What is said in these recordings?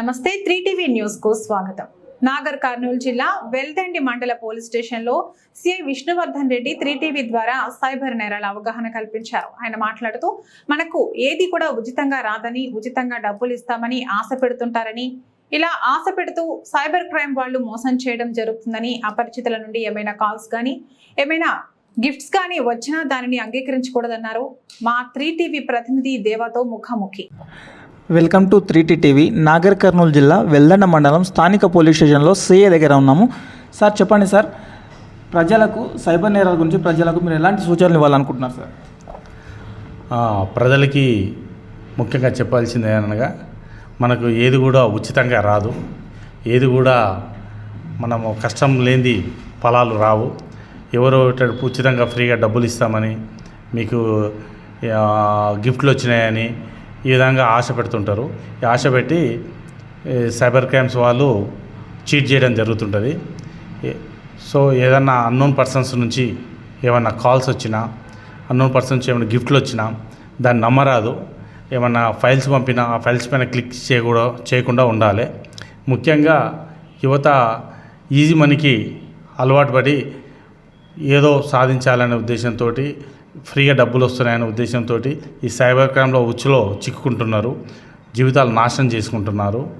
నమస్తే three TV న్యూస్కు స్వాగతం. నాగర్ కర్నూలు జిల్లా వెల్దండి మండల పోలీస్ స్టేషన్లో CI Vishnuvardhan Reddy three TV ద్వారా సైబర్ నేరాల అవగాహన కల్పించారు. ఆయన మాట్లాడుతూ మనకు ఏది కూడా ఉచితంగా రాదని ఉచితంగా డబ్బులు ఇస్తామని ఆశ పెడుతుంటారని ఇలా ఆశ పెడుతూ సైబర్ క్రైమ్ వాళ్ళు మోసం చేయడం జరుగుతుందని అపరిచితుల నుండి ఏమైనా కాల్స్ కానీ ఏమైనా గిఫ్ట్స్ కానీ వచ్చినా దానిని అంగీకరించకూడదన్నారు. మా త్రీ టీవీ ప్రతినిధి దేవాతో ముఖాముఖి. Welcome to three T TV. Nagar Kurnool జిల్లా వెల్దండ మండలం స్థానిక పోలీస్ స్టేషన్లో సిఏ దగ్గర ఉన్నాము. సార్ చెప్పండి సార్. ప్రజలకు సైబర్ నేరాల గురించి ప్రజలకు మీరు ఎలాంటి సూచనలు ఇవ్వాలనుకుంటున్నారు సార్? ప్రజలకి ముఖ్యంగా చెప్పాల్సింది అనగా మనకు ఏది కూడా ఉచితంగా రాదు. ఏది కూడా మనము కష్టం లేనిది ఫలాలు రావు. ఎవరో ఉచితంగా ఫ్రీగా డబ్బులు ఇస్తామని మీకు గిఫ్ట్లు వచ్చినాయని ఈ విధంగా ఆశ పెడుతుంటారు. ఈ ఆశ పెట్టి సైబర్ క్రైమ్స్ వాళ్ళు చీట్ చేయడం జరుగుతుంటుంది. సో ఏదన్నా అన్నోన్ పర్సన్స్ నుంచి ఏమన్నా కాల్స్ వచ్చినా అన్నోన్ పర్సన్ నుంచి ఏమైనా గిఫ్ట్లు వచ్చినా దాన్ని నమ్మరాదు. ఏమన్నా ఫైల్స్ పంపినా ఆ ఫైల్స్ పైన క్లిక్ చేయకూడదు చేయకుండా ఉండాలి. ముఖ్యంగా యువత ఈజీ మనీకి అలవాటు పడి ఏదో సాధించాలనే ఉద్దేశంతో ఫ్రీగా డబ్బులు వస్తున్నాయనే ఉద్దేశంతో ఈ సైబర్ క్రైమ్లో ఉచ్చులో చిక్కుకుంటున్నారు. జీవితాలు నాశనం చేసుకుంటున్నారు.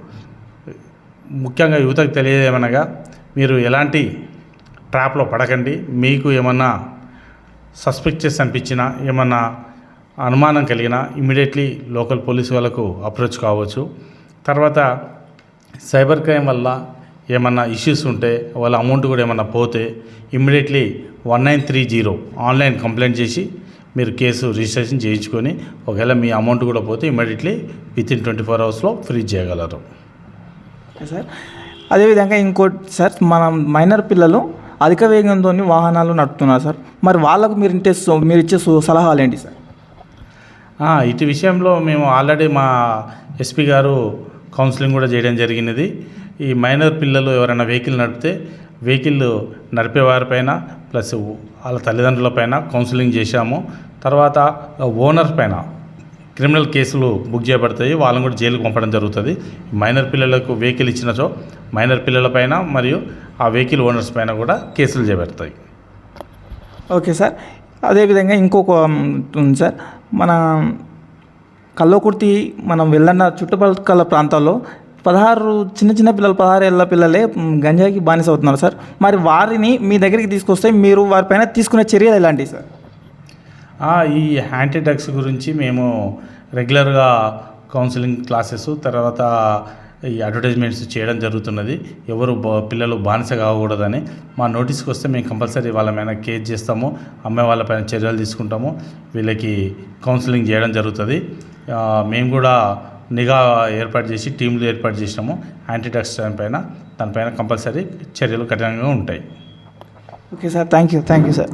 ముఖ్యంగా యువతకు తెలియదేమనగా మీరు ఎలాంటి ట్రాప్లో పడకండి. మీకు ఏమన్నా సస్పెక్టెస్ అనిపించినా ఏమన్నా అనుమానం కలిగినా ఇమీడియట్లీ లోకల్ పోలీస్ వాళ్ళకు అప్రోచ్ కావచ్చు. తర్వాత సైబర్ క్రైమ్ వల్ల ఏమన్నా ఇష్యూస్ ఉంటే వాళ్ళ అమౌంట్ కూడా ఏమన్నా పోతే immediately one nine three zero online complaint చేసి మీరు కేసు రిజిస్ట్రేషన్ చేయించుకొని ఒకవేళ మీ అమౌంట్ కూడా పోతే immediately with in twenty four అవర్స్లో ఫ్రీ చేయగలరు. సార్ అదేవిధంగా ఇంకోటి సార్ మన మైనర్ పిల్లలు అధిక వేగంతో వాహనాలు నడుపుతున్నారు సార్ మరి వాళ్ళకు మీరు ఇంటే మీరు ఇచ్చే సలహాలు ఏంటి సార్ ఇటు విషయంలో మేము ఆల్రెడీ మా ఎస్పీ గారు కౌన్సిలింగ్ కూడా చేయడం జరిగినది. ఈ మైనర్ పిల్లలు ఎవరైనా వెహికల్ నడిపితే వెహికల్ నడిపేవారిపైన ప్లస్ వాళ్ళ తల్లిదండ్రులపైన కౌన్సిలింగ్ చేశాము. తర్వాత ఓనర్ పైన క్రిమినల్ కేసులు బుక్ చేయబడతాయి. వాళ్ళని కూడా జైలుకు పంపడం జరుగుతుంది. మైనర్ పిల్లలకు వెహికల్ ఇచ్చినచో మైనర్ పిల్లల పైన మరియు ఆ వెహికల్ ఓనర్స్ పైన కూడా కేసులు చేపడతాయి. Okay sir. అదేవిధంగా ఇంకొక ఉంది సార్. మన కల్లోకుర్తి మనం వెళ్ళన్న చుట్టుపక్కల ప్రాంతాల్లో పదహారు చిన్న చిన్న పిల్లలు పదహారు ఏళ్ళ పిల్లలే గంజాయికి బానిస అవుతున్నారు సార్. మరి వారిని మీ దగ్గరికి తీసుకొస్తే మీరు వారిపైన తీసుకునే చర్యలు ఎలాంటివి సార్? ఈ హ్యాంటీ డ్రగ్స్ గురించి మేము రెగ్యులర్గా కౌన్సిలింగ్ క్లాసెస్ తర్వాత ఈ అడ్వర్టైజ్మెంట్స్ చేయడం జరుగుతున్నది. ఎవరు బా- పిల్లలు బానిస కాకూడదని మా నోటీస్కి వస్తే మేము కంపల్సరీ వాళ్ళ మీద కేర్ చేస్తాము అమ్మాయి వాళ్ళపైన చర్యలు తీసుకుంటాము వీళ్ళకి కౌన్సిలింగ్ చేయడం జరుగుతుంది. మేము కూడా నిఘా ఏర్పాటు చేసి టీంలు ఏర్పాటు చేసినాము. యాంటీ డ్రగ్స్ పైన దానిపైన కంపల్సరీ చర్యలు కఠినంగా ఉంటాయి. Okay sir thank you thank you sir